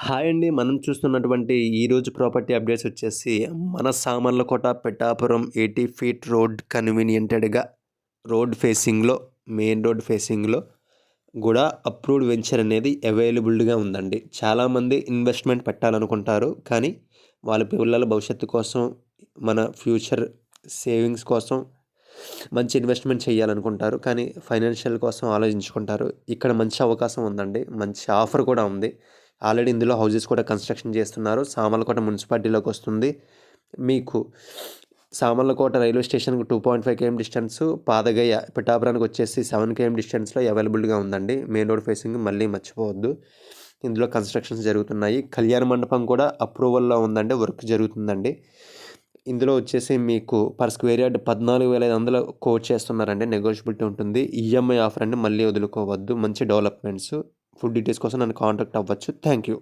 Hi అండి. మనం చూస్తున్నటువంటి ఈరోజు ప్రాపర్టీ అప్డేట్స్ వచ్చేసి మన Samarlakota Peddapuram eighty feet road కన్వీనియంటెడ్గా road ఫేసింగ్లో మెయిన్ రోడ్ ఫేసింగ్లో కూడా అప్రూవ్డ్ వెంచర్ అనేది అవైలబుల్గా ఉందండి. చాలామంది ఇన్వెస్ట్మెంట్ పెట్టాలనుకుంటారు. కానీ వాళ్ళ పిల్లల భవిష్యత్తు కోసం మన ఫ్యూచర్ సేవింగ్స్ కోసం మంచి ఇన్వెస్ట్మెంట్ చేయాలనుకుంటారు. కానీ ఫైనాన్షియల్ కోసం ఆలోచించుకుంటారు. ఇక్కడ మంచి అవకాశం ఉందండి. మంచి ఆఫర్ కూడా ఉంది. ఆల్రెడీ ఇందులో హౌజెస్ కూడా కన్స్ట్రక్షన్ చేస్తున్నారు. సామర్లకోట మున్సిపాలిటీలోకి వస్తుంది. మీకు సామర్లకోట రైల్వే స్టేషన్కి two point five KM distance Padagaya పిఠాపురానికి వచ్చేసి సెవెన్ కేఎం డిస్టెన్స్లో అవైలబుల్గా ఉందండి. మెయిన్ రోడ్ ఫేసింగ్ మళ్ళీ మర్చిపోవద్దు. ఇందులో కన్స్ట్రక్షన్స్ జరుగుతున్నాయి. కళ్యాణ మండపం కూడా అప్రూవల్లో ఉందండి. వర్క్ జరుగుతుందండి. ఇందులో వచ్చేసి మీకు పర్ స్క్వేర్ యార్డ్ పద్నాలుగు వేల ఐదు వందలు కోట్ చేస్తున్నారండి. నెగోషియబిలిటీ ఉంటుంది. ఈఎంఐ ఆఫర్ అండి. మళ్ళీ వదులుకోవద్దు. మంచి డెవలప్మెంట్స్. ఫుడ్ డీటెయిల్స్ కోసం నన్ను కాంటాక్ట్ అవ్వచ్చు. Thank you.